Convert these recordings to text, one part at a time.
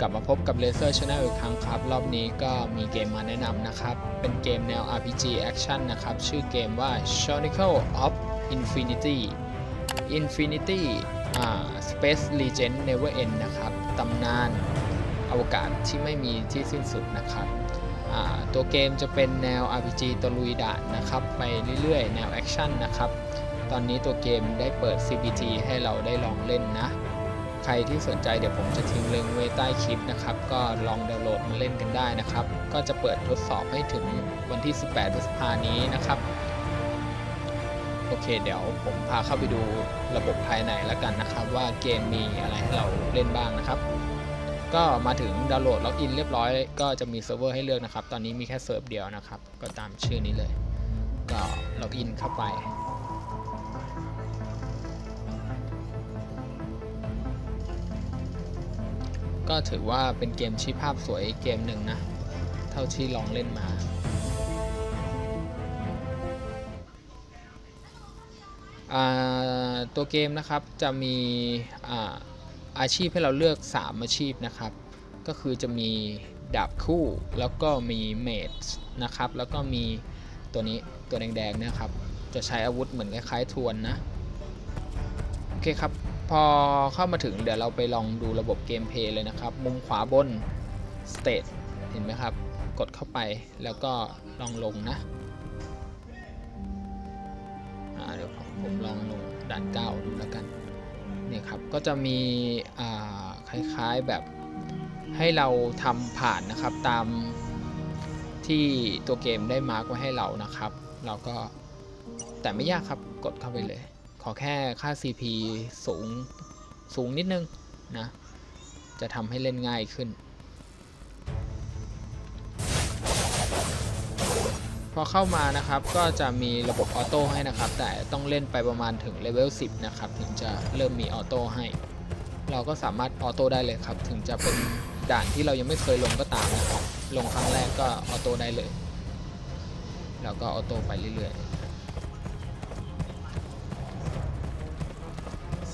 กลับมาพบกับ Laser Channel อีกครั้งครับ รอบนี้ก็มีเกมมาแนะนำนะครับ เป็นเกมแนว RPG Action นะครับ ชื่อเกมว่า Chronicle of Infinity Infinity อ่า Space Legend Never End นะครับ ตำนานอวกาศที่ไม่มีที่สิ้นสุดนะครับ ตัวเกมจะเป็นแนว RPG ตะลุยด่านนะครับ ไปเรื่อยๆ แนวแอคชั่นนะครับ ตอนนี้ตัวเกมได้เปิด CBT ให้เราได้ลองเล่นนะ ใครที่สนใจเดี๋ยวผมจะทิ้งลิงก์ไว้ใต้คลิปนะครับ ก็ลองดาวน์โหลดมาเล่นกันได้นะครับ ก็จะเปิดทดสอบให้ถึงวันที่ 18พฤษภานี้นะครับ โอเค เดี๋ยวผมพาเข้าไปดูระบบภายในแล้วกันนะครับ ว่าเกมมีอะไรให้เราเล่นบ้างนะครับ ก็มาถึงดาวน์โหลดล็อกอินเรียบร้อย ก็จะมีเซิร์ฟเวอร์ให้เลือกนะครับ ตอนนี้มีแค่เซิร์ฟเดียวนะครับ ก็ตามชื่อนี้เลย ก็ล็อกอินเข้าไป ก็ถือว่าเป็นเกมชี้ภาพสวยเกมหนึ่งนะ เท่าที่ลองเล่นมาตัวเกมนะครับจะมีอาอาชีพให้เราเลือก 3 อาชีพนะครับ ก็คือจะมีดาบคู่แล้วก็มีเมดนะครับ แล้วก็มีตัวนี้ตัวแดงๆเนะครับ จะใช้อาวุธเหมือนคล้ายๆทวนนะ โอเคครับ พอเข้ามาถึงเดี๋ยวเราไปลองดูระบบเกมเพลย์เลยนะครับ มุมขวาบน State เห็นไหมครับ กดเข้าไปแล้วก็ลองลงนะเดี๋ยวผมผมลองลงด่านเก้าดูแล้วกันเนี่ยครับก็จะมีคล้ายๆแบบให้เราทำผ่านนะครับตามที่ตัวเกมได้มาร์กไว้ให้เรานะครับ เราก็แต่ไม่ยากครับกดเข้าไปเลย ขอแค่ค่า CP สูง สูงนิดนึงนะ จะทำให้เล่นง่ายขึ้น พอเข้ามานะครับก็จะมีระบบออโต้ให้นะครับ แต่ต้องเล่นไปประมาณถึงเลเวล 10 นะครับ ถึงจะเริ่มมีออโต้ให้ เราก็สามารถออโต้ได้เลยครับ ถึงจะเป็นด่านที่เรายังไม่เคยลงก็ตามนะครับ ลงครั้งแรกก็ออโต้ได้เลย แล้วก็ออโต้ไปเรื่อยๆ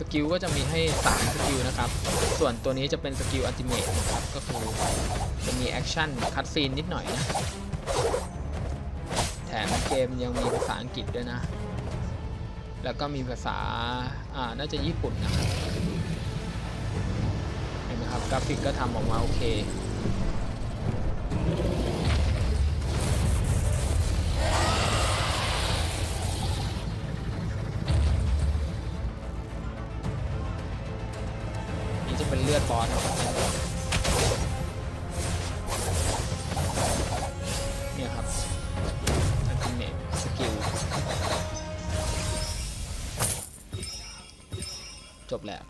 สกิลก็จะมีให้ 3 สกิลนะครับ ส่วนตัวนี้จะเป็นสกิลอัลติเมทนะครับ ก็คือจะมีแอคชั่นคัดซีนนิดหน่อยนะ แถมเกมยังมีภาษาอังกฤษด้วยนะ แล้วก็มีภาษา อ่า น่าจะญี่ปุ่นนะครับ เห็นไหมครับ กราฟิกก็ทำออกมาโอเค เป็นเลือดบอสเนี่ยครับอัลติเมทสกิล จบแล้ว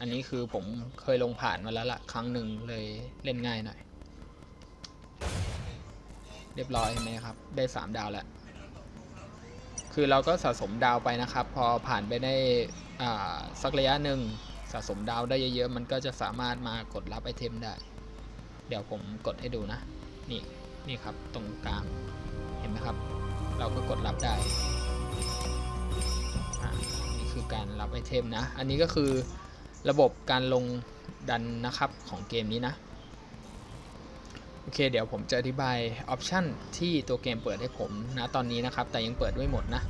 อันนี้คือผมเคยลงผ่านมาแล้วล่ะครั้งหนึ่งเลยเล่นง่ายหน่อย เรียบร้อยเห็นไหมครับ ได้ 3 ดาวแล้วคือเราก็สะสมดาวไปนะครับ พอผ่านไปได้สักระยะหนึ่ง สะสมดาวได้เยอะๆ มันก็จะสามารถมากดรับไอเทมได้ เดี๋ยวผมกดให้ดูนะ นี่ นี่ครับ ตรงกลาง เห็นไหมครับ เราก็กดรับได้อ่านี่คือการรับไอเทมนะ อันนี้ก็คือระบบการลงดันนะครับของเกมนี้นะ โอเค เดี๋ยวผมจะอธิบายออปชันที่ตัวเกมเปิดให้ผมนะตอนนี้นะครับ แต่ยังเปิดไม่หมดนะ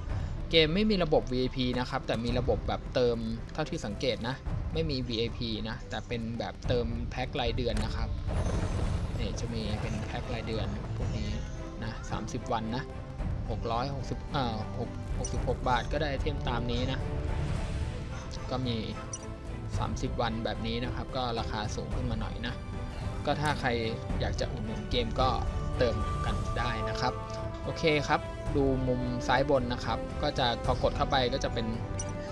เกมไม่มีระบบ VIP นะครับ แต่มีระบบแบบเติมเท่าที่สังเกตนะ ไม่มี VIP นะ แต่เป็นแบบเติมแพ็ครายเดือนนะครับนี่จะมีเป็นแพ็ครายเดือนพวกนี้นะ30 วันนะ 660เอ่อ6 66 บาทก็ได้เทมตามนี้นะ ก็มี 30 วันแบบนี้นะครับ ก็ราคาสูงขึ้นมาหน่อยนะ ก็ถ้าใครอยากจะอุดหนุนเกมก็เติมกันได้นะครับ โอเคครับ ดูมุมซ้ายบนนะครับ ก็จะพอกดเข้าไปก็จะเป็น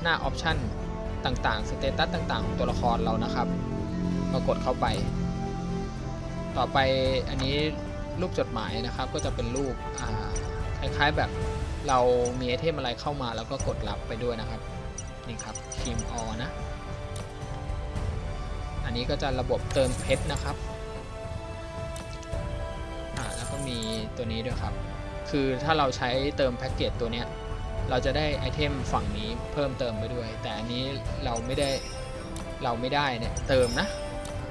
หน้าออปชันต่างๆ สเตตัสต่างๆของตัวละครเรานะครับพอกดเข้าไป ต่อไปอันนี้รูปจดหมายนะครับ ก็จะเป็นรูปคล้ายๆแบบเรามีไอเทมอะไรเข้ามาแล้วก็กดรับไปด้วยนะครับ นี่ครับคีมออนะ อันนี้ก็จะระบบเติมเพชรนะครับ แล้วก็มีตัวนี้ด้วยครับ คือถ้าเราใช้เติมแพ็กเกจตัวเนี้ยเราจะได้ไอเทมฝั่งนี้เพิ่มเติมไปด้วย แต่อันนี้เราไม่ได้เราไม่ได้เนี่ยเติมนะ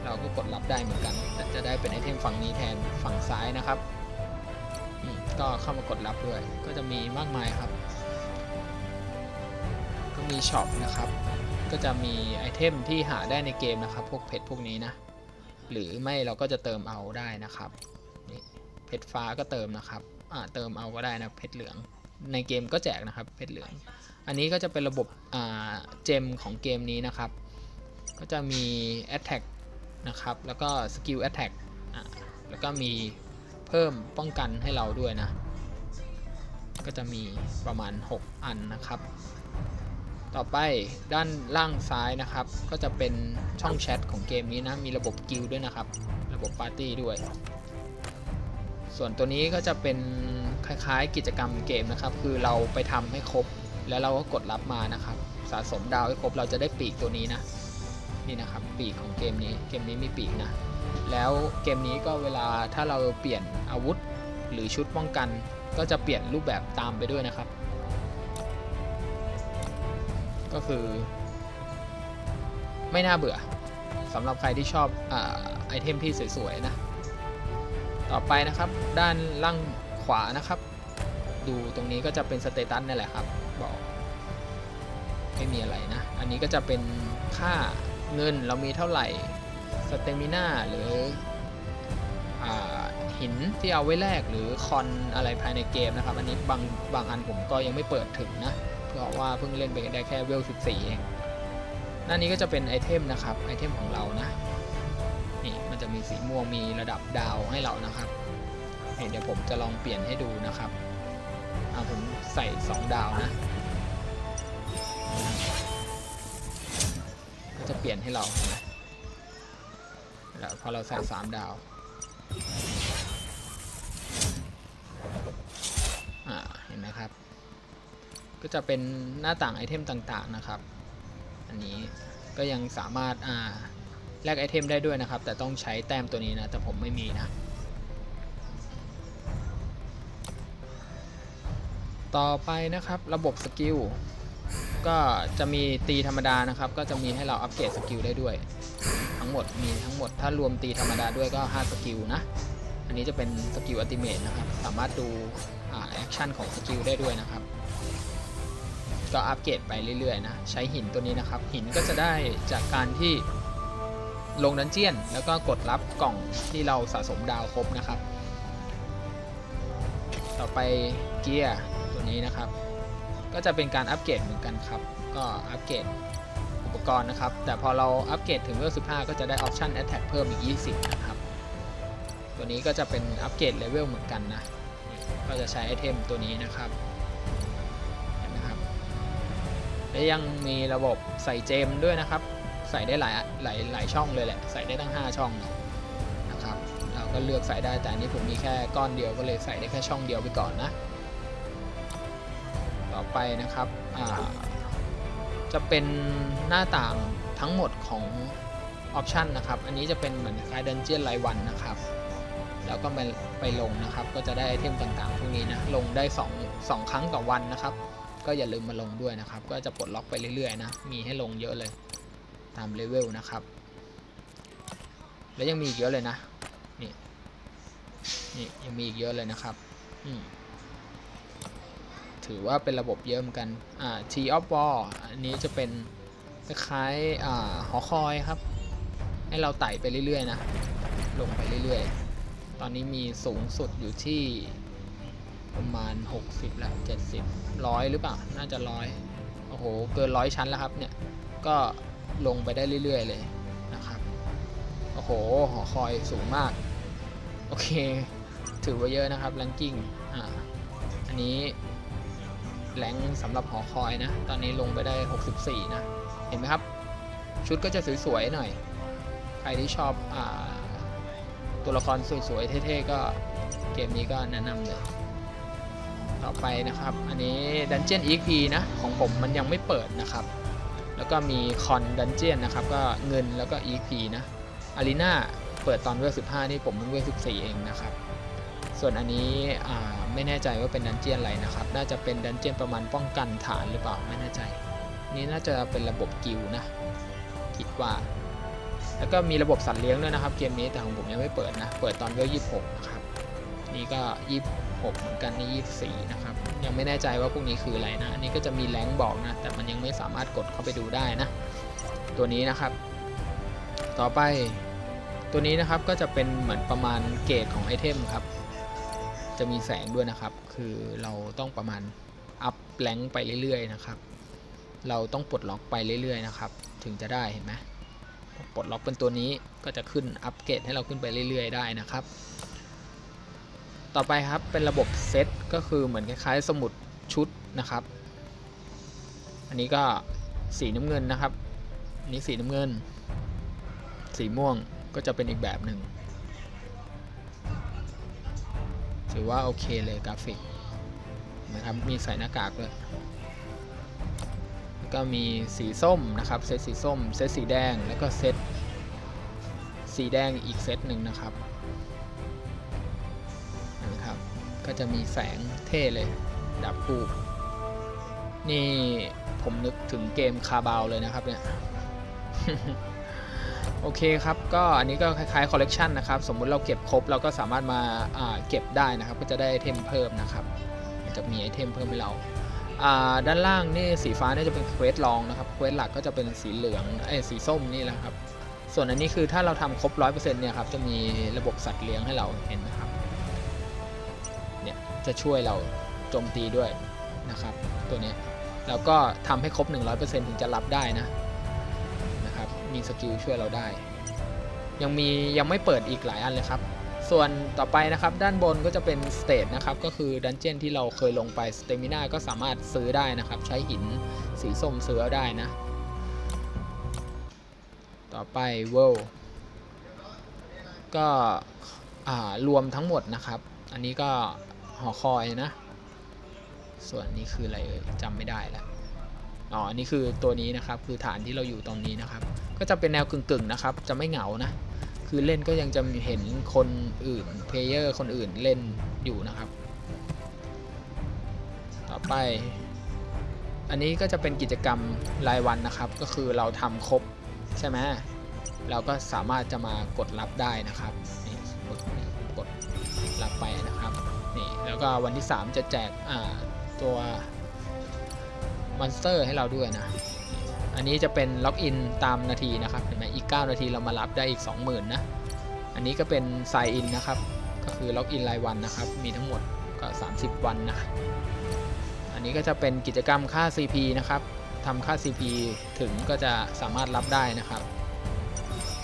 เราก็กดรับได้เหมือนกัน แต่จะได้เป็นไอเทมฝั่งนี้แทนฝั่งซ้ายนะครับก็เข้ามากดรับด้วย ก็จะมีมากมายครับ ก็มีช็อปนะครับ ก็จะมีไอเทมที่หาได้ในเกมนะครับ พวกเพชรพวกนี้นะ หรือไม่เราก็จะเติมเอาได้นะครับนี่เพชรฟ้าก็เติมนะครับ เติมเอาก็ได้นะเพชรเหลือง ในเกมก็แจกนะครับเพชรเหลือง อันนี้ก็จะเป็นระบบเจมของเกมนี้นะครับ ก็จะมี Attack นะครับแล้วก็ Skill Attack แล้วก็มีเพิ่มป้องกันให้เราด้วยนะ ก็จะมีประมาณ 6 อันนะครับ ต่อไปด้านล่างซ้ายนะครับ ก็จะเป็นช่องแชทของเกมนี้นะ มีระบบกิลด้วยนะครับ ระบบปาร์ตี้ด้วย ส่วนตัวนี้ก็จะเป็นคล้ายๆ กิจกรรมเกมนะครับ คือเราไปทำให้ครบ แล้วเราก็กดรับมานะครับ สะสมดาวให้ครบเราจะได้ปีกตัวนี้นะ นี่นะครับปีกของเกมนี้เกมนี้มีปีกนะ แล้วเกมนี้ก็เวลาถ้าเราเปลี่ยนอาวุธหรือชุดป้องกัน ก็จะเปลี่ยนรูปแบบตามไปด้วยนะครับ ก็คือ ไม่น่าเบื่อสำหรับใครที่ชอบอไอเทมที่สวยๆนะ ต่อไปนะครับ ด้านล่างขวานะครับ ดูตรงนี้ก็จะเป็นสเตตัสนี่แหละครับ บอกไม่มีอะไรนะ อันนี้ก็จะเป็นค่าเงินเรามีเท่าไหร่สเตมิน่าหรืออหินที่เอาไว้แลกหรือคอนอะไรภายในเกมนะครับ อันนี้บางบางอันผมก็ยังไม่เปิดถึงนะ เพราะว่าเพิ่งเล่นไปได้แค่เวล 14 เองหน้านี้ก็จะเป็นไอเทมนะครับไอเทมของเรานะ จะมีสีม่วงมีระดับดาวให้เรานะครับเดี๋ยวผมจะลองเปลี่ยนให้ดูนะครับเอาผมใส่ 2 ดาวนะ ก็จะเปลี่ยนให้เราแล้วพอเราใส่ 3 ดาวเห็นไหมครับ ก็จะเป็นหน้าต่างไอเทมต่างๆนะครับ อันนี้ก็ยังสามารถอ่า แลกไอเทมได้ด้วยนะครับ แต่ต้องใช้แต้มตัวนี้นะ แต่ผมไม่มีนะ ต่อไปนะครับระบบสกิลก็จะมีตีธรรมดานะครับ ก็จะมีให้เราอัปเกรดสกิลได้ด้วย ทั้งหมดมีทั้งหมดถ้ารวมตีธรรมดาด้วยก็ 5 สกิลนะ อันนี้จะเป็นสกิลอัติเมตนะครับ สามารถดูแอคชั่นของสกิลได้ด้วยนะครับ ก็อัปเกรดไปเรื่อยๆนะ ใช้หินตัวนี้นะครับ หินก็จะได้จากการที่ ลงดันเจียน แล้วก็กดรับกล่องที่เราสะสมดาวครบนะครับ ต่อไปเกียร์ตัวนี้นะครับ ก็จะเป็นการอัปเกรดเหมือนกันครับ ก็อัปเกรดอุปกรณ์นะครับ แต่พอเราอัปเกรดถึงเลเวล15 ก็จะได้ออปชัน Attack เพิ่มอีก 20 นะครับ ตัวนี้ก็จะเป็นอัปเกรดเลเวลเหมือนกันนะ ก็จะใช้ไอเทมตัวนี้นะครับนไหมครับและยังมีระบบใส่เจมด้วยนะครับ ใส่ได้หลายหลายหลายช่องเลยแหละใส่ได้ตั้ง 5 ช่องนะครับเราก็เลือกใส่ได้แต่อันนี้ผมมีแค่ก้อนเดียวก็เลยใส่ได้แค่ช่องเดียวไปก่อนนะ ต่อไปนะครับจะเป็นหน้าต่างทั้งหมดของออปชันนะครับ อันนี้จะเป็นเหมือนคล้ายดันเจียนรายวันนะครับ แล้วก็ไปไปลงนะครับ ก็จะได้ไอเทมต่างๆพวกนี้นะ ลงได้2 2ครั้งต่อวันนะครับ ก็อย่าลืมมาลงด้วยนะครับ ก็จะปลดล็อกไปเรื่อยๆนะ มีให้ลงเยอะเลย ตามเลเวลนะครับ แล้วยังมีอีกเยอะเลยนะ นี่ นี่ยังมีอีกเยอะเลยนะครับ อืมถือว่าเป็นระบบเยอะเหมือนกัน อ่า T of War อันนี้จะเป็นคล้ายๆอ่าหอคอยครับ ให้เราไต่ไปเรื่อยๆนะ ลงไปเรื่อยๆ ตอนนี้มีสูงสุดอยู่ที่ประมาณ 60แล้ว70ร้อยหรือเปล่า น่าจะร้อยโอ้โห เกินร้อยชั้นแล้วครับเนี่ย ก็ ลงไปได้เรื่อย ๆ เลยนะครับ โอ้โห หอคอยสูงมาก โอเค ถือว่าเยอะนะครับแรงกิ้งอ่าอันนี้แรงสำหรับหอคอยนะ ตอนนี้ลงไปได้ 64 นะ เห็นไหมครับ ชุดก็จะสวย ๆ หน่อย ใครที่ชอบอาตัวละครสวย ๆ เท่ๆ ก็เกมนี้ก็แนะนำเลย ต่อไปนะครับ อันนี้ Dungeon EXP นะ ของผมมันยังไม่เปิดนะครับ แล้วก็มีคอนดันเจียนนะครับ ก็เงินแล้วก็ EP นะอารีนาเปิดตอนเวล15นี่ผมเพิ่งเวล14เองนะครับ ส่วนอันนี้ไม่แน่ใจว่าเป็นดันเจียนอะไรนะครับ น่าจะเป็นดันเจียนประมาณป้องกันฐานหรือเปล่าไม่แน่ใจ นี่น่าจะเป็นระบบกิลนะคิดว่า แล้วก็มีระบบสัตว์เลี้ยงด้วยนะครับ เกมนี้แต่ของผมยังไม่เปิดนะ เปิดตอนเวล26นะครับ นี่ก็26เหมือนกันนี่24นะครับ ยังไม่แน่ใจว่าพวกนี้คืออะไรนะ อันนี้ก็จะมีแรงบอกนะ แต่มันยังไม่สามารถกดเข้าไปดูได้นะ ตัวนี้นะครับ ต่อไปตัวนี้นะครับก็จะเป็นเหมือนประมาณเกรดของไอเทมครับ จะมีแสงด้วยนะครับ คือเราต้องประมาณอัพแรงไปเรื่อยๆนะครับ เราต้องปลดล็อกไปเรื่อยๆนะครับ ถึงจะได้เห็นไหมปลดล็อกเป็นตัวนี้ก็จะขึ้นอัปเกรดให้เราขึ้นไปเรื่อยๆ ได้นะครับ ต่อไปครับเป็นระบบเซตก็คือเหมือนคล้ายๆ สมุดชุดนะครับ อันนี้ก็สีน้ำเงินนะครับอันนี้สีน้ำเงิน สีม่วงก็จะเป็นอีกแบบหนึ่งถือว่าโอเคเลยกราฟิกนะครับมีใส่หน้ากากด้วยแล้วก็มีสีส้มนะครับเซตสีส้ม เซตสีแดงแล้วก็เซตสีแดงอีกเซตหนึ่งนะครับ ก็จะมีแสงเท่เลยดับปูนี่ผมนึกถึงเกมคาบาวเลยนะครับเนี่ย โอเคครับ ก็อันนี้ก็คล้ายๆคอลเลกชันนะครับ สมมุติเราเก็บครบเราก็สามารถมาาเก็บได้นะครับ ก็จะได้ไอเทมเพิ่มนะครับ จะมีไอเทมเพิ่มให้เราาด้านล่างนี่สีฟ้านี่จะเป็นเควสลองนะครับเควสหลักก็จะเป็นสีเหลืองไอ้สีส้มนี่แหละครับ ส่วนอันนี้คือถ้าเราทำครบ 100%เนี่ยครับจะมีระบบสัตว์เลี้ยงให้เราเห็นนะครับ จะช่วยเราโจมตีด้วยนะครับ ตัวนี้แล้วก็ทำให้ครบ 100%ถึงจะรับได้นะนะครับ มีสกิลช่วยเราได้ ยังมียังไม่เปิดอีกหลายอันเลยครับ ส่วนต่อไปนะครับ ด้านบนก็จะเป็นสเตจนะครับ ก็คือดันเจียนที่เราเคยลงไปสเตมินาก็สามารถซื้อได้นะครับ ใช้หินสีส้มซื้อได้นะ ต่อไปเวลก็รวมทั้งหมดนะครับ อันนี้ก็ หอคอยนะ ส่วนนี้คืออะไรเอ่ยจำไม่ได้ล้วอ๋ออันนี้คือตัวนี้นะครับ คือฐานที่เราอยู่ตรงนี้นะครับ ก็จะเป็นแนวกึ่งๆนะครับ จะไม่เหงานะ คือเล่นก็ยังจะเห็นคนอื่นเพลเยอร์คนอื่นเล่นอยู่นะครับ ต่อไป อันนี้ก็จะเป็นกิจกรรมรายวันนะครับ ก็คือเราทำครบใช่ไหมเราก็สามารถจะมากดรับได้นะครับกดกดรับไปนะ แล้วก็วันที่ 3 จะแจกตัวมอนสเตอร์ให้เราด้วยนะ อันนี้จะเป็นล็อกอินตามนาทีนะครับเห็นไหมอีก 9 นาทีเรามารับได้อีก 20,000นะ อันนี้ก็เป็น sign in นนะครับ ก็คือล็อกอินรายวันนะครับ มีทั้งหมดก็ 30 วันนะ อันนี้ก็จะเป็นกิจกรรมค่า CP นะครับทำค่า CP ถึงก็จะสามารถรับได้นะครับ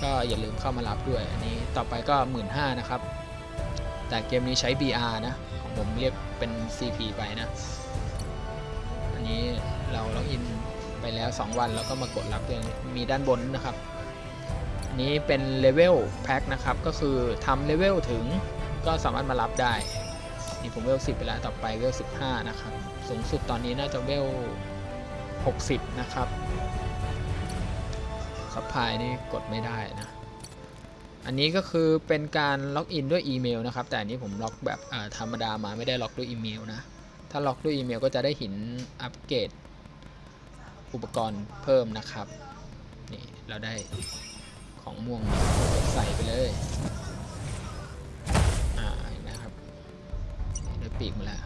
ก็อย่าลืมเข้ามารับด้วย อันนี้ต่อไปก็ 1 5ื่นนะครับ แต่เกมนี้ใช้ BR นะ ผมเรียกเป็น CP ไปนะ อันนี้เราล็อกอินไปแล้ว 2 วันแล้วก็มากดรับด้วยมีด้านบนนะครับอันนี้เป็นเลเวลแพ็คนะครับ ก็คือทำเลเวลถึงก็สามารถมารับได้ นี่ผมเวล 10 ไปแล้วต่อไปเวล 15 นะครับ สูงสุดตอนนี้น่าจะเวล 60 นะครับซัพพลายนี่กดไม่ได้นะ อันนี้ก็คือเป็นการล็อกอินด้วยอีเมลนะครับ แต่อันนี้ผมล็อกแบบธรรมดามาไม่ได้ล็อกด้วยอีเมลนะ ถ้าล็อกด้วยอีเมลก็จะได้หินอัปเกรดอุปกรณ์เพิ่มนะครับ นี่เราได้ของม่วงใส่ไปเลยอ่านะครับได้ปีกมาแล้ว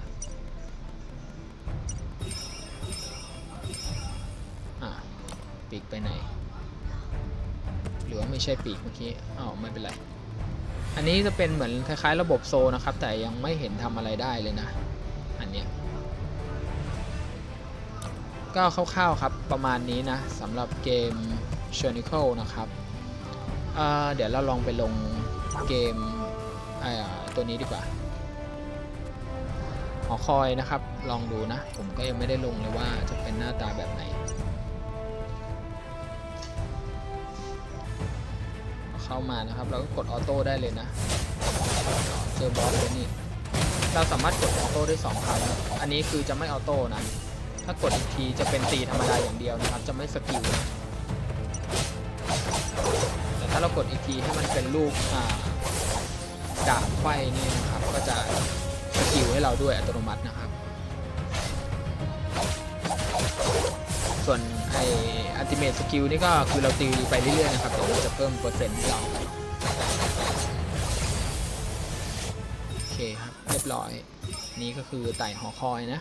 อ่าปีกไปไหน รือว่าไม่ใช่ปีกเมื่อกี้อ้าวไม่เป็นไร อันนี้จะเป็นเหมือนคล้ายๆ ระบบโซนะครับ แต่ยังไม่เห็นทำอะไรได้เลยนะ อันเนี้ยก็คร่าวๆครับประมาณนี้นะสำหรับเกม c h r o n i c l e นะครับเเดี๋ยวเราลองไปลงเกมตัวนี้ดีกว่า หอคอยนะครับ ลองดูนะ ผมก็ยังไม่ได้ลงเลยว่าจะเป็นหน้าตาแบบไหน เข้ามานะครับ เราก็กดออโต้ได้เลยนะเจอบอสตัวนี้ เราสามารถกดออโต้ได้2ครั้งอันนี้คือจะไม่ออโต้นะ ถ้ากดอีกทีจะเป็นตีธรรมดาอย่างเดียวนะครับ จะไม่สกิลแต่ถ้าเรากดอีกทีให้มันเป็นลูกดาบไฟนี่นะครับ ก็จะสกิลให้เราด้วยอัตโนมัตินะครับ ส่วนไออัลติเมทสกิลนี่ก็คือเราตีไปเรื่อยๆนะครับเดี๋ยวจะเพิ่มเปอร์เซ็นต์ให้เราโอเคครับเรียบร้อย นี่ก็คือไต่หอคอยนะ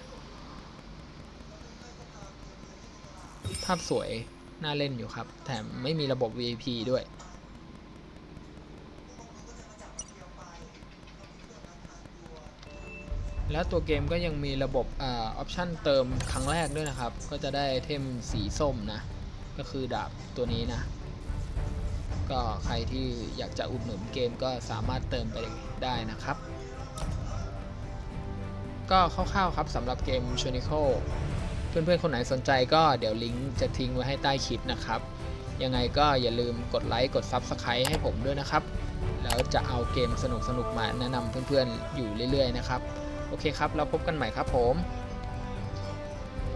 ภาพสวยน่าเล่นอยู่ครับ แถมไม่มีระบบ VIP ด้วย แล้วตัวเกมก็ยังมีระบบออปชั่นเติมครั้งแรกด้วยนะครับ ก็จะได้เทมสีส้มนะ ก็คือดาบตัวนี้นะ ก็ใครที่อยากจะอุดหนุนเกมก็สามารถเติมไปได้นะครับ ก็คร่าวๆครับสำหรับเกม c h r o n i c l เพื่อนๆ คนไหนสนใจก็เดี๋ยวลิงก์จะทิ้งไว้ให้ใต้คลิปนะครับ ยังไงก็อย่าลืมกดไลค์กด Subscribe ให้ผมด้วยนะครับ แล้วจะเอาเกมสนุกๆ มาแนะนำเพื่อนๆ อยู่เรื่อยๆ นะครับ โอเคครับ เราพบกันใหม่ครับผม